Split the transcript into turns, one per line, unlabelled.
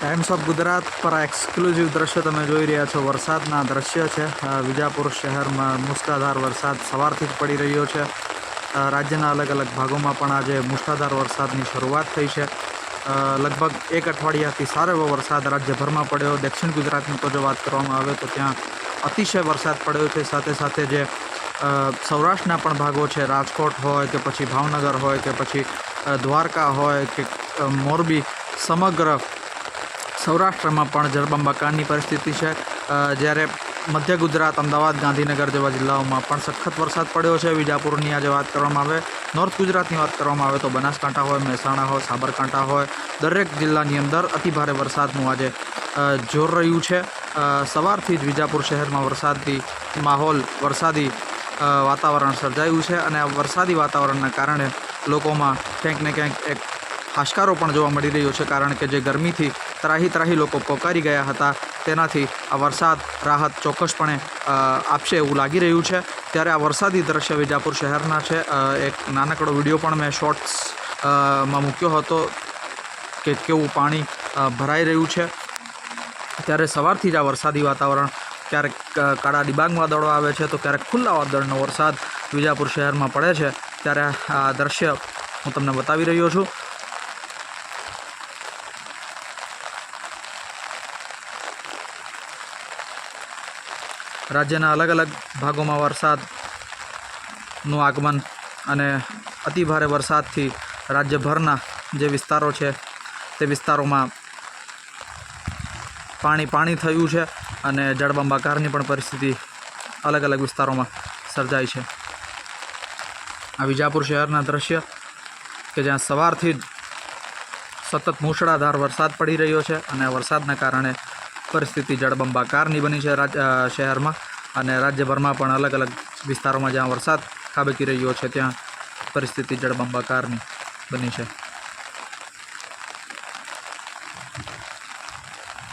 Times of Gujarat પર exclusive દ્રશ્ય તમે જોઈ રહ્યા છો. વરસાદના દ્રશ્ય છે. વિજાપુર શહેરમાં મુસળાધાર વરસાદ સવારથી જ પડી રહ્યો છે. રાજ્યના અલગ અલગ ભાગોમાં પણ આજે મુસળાધાર વરસાદની શરૂઆત થઈ છે. લગભગ એક અઠવાડિયાથી સારો એવો વરસાદ રાજ્યભરમાં પડ્યો. દક્ષિણ ગુજરાતની તો જો વાત કરવામાં આવે તો ત્યાં અતિશય વરસાદ પડ્યો છે. સાથે સાથે જે સૌરાષ્ટ્રના પણ ભાગો છે, રાજકોટ હોય કે પછી ભાવનગર હોય કે પછી દ્વારકા હોય કે મોરબી, સમગ્ર સૌરાષ્ટ્રમાં પણ જળબંબાકારની પરિસ્થિતિ છે. જ્યારે મધ્ય ગુજરાત, અમદાવાદ, ગાંધીનગર જેવા જિલ્લાઓમાં પણ સખત વરસાદ પડ્યો છે. વિજાપુરની આજે વાત કરવામાં આવે, નોર્થ ગુજરાતની વાત કરવામાં આવે તો બનાસકાંઠા હોય, મહેસાણા હોય, સાબરકાંઠા હોય, દરેક જિલ્લાની અંદર અતિભારે વરસાદનું આજે જોર રહ્યું છે. સવારથી જ વિજાપુર શહેરમાં વરસાદથી માહોલ, વરસાદી વાતાવરણ સર્જાયું છે અને આ વરસાદી વાતાવરણના કારણે લોકોમાં ક્યાંક ને ક્યાંક એક હાશકારો પણ જોવા મળી રહ્યો છે, કારણ કે જે ગરમીથી ત્રાહી ત્રાહી લોકો પોકારી ગયા હતા, તેનાથી આ વરસાદ રાહત ચોક્કસપણે આપશે એવું લાગી રહ્યું છે. ત્યારે આ વરસાદી દ્રશ્ય વિજાપુર શહેરના છે. એક નાનકડો વીડિયો પણ મેં શોર્ટ્સમાં મૂક્યો હતો કે કેવું પાણી ભરાઈ રહ્યું છે. ત્યારે સવારથી જ આ વરસાદી વાતાવરણ ક્યારેક કાળા ડિબાંગ વાદળો આવે છે, તો ક્યારેક ખુલ્લા વાદળનો વરસાદ વિજાપુર શહેરમાં પડે છે. ત્યારે આ દ્રશ્ય હું તમને બતાવી રહ્યો છું. રાજ્યના અલગ અલગ ભાગોમાં વરસાદનું આગમન અને અતિભારે વરસાદથી રાજ્યભરના જે વિસ્તારો છે, તે વિસ્તારોમાં પાણી પાણી થયું છે અને જળબંબાકારની પણ પરિસ્થિતિ અલગ અલગ વિસ્તારોમાં સર્જાઈ છે. આ વિજાપુર શહેરના દ્રશ્ય કે જ્યાં સવારથી જ સતત મૂસળાધાર વરસાદ પડી રહ્યો છે અને વરસાદના કારણે પરિસ્થિતિ જળબંબાકારની બની છે શહેરમાં અને રાજ્યભરમાં પણ અલગ અલગ વિસ્તારોમાં જ્યાં વરસાદ ખાબકી રહ્યો છે, ત્યાં પરિસ્થિતિ જળબંબાકારની બની છે.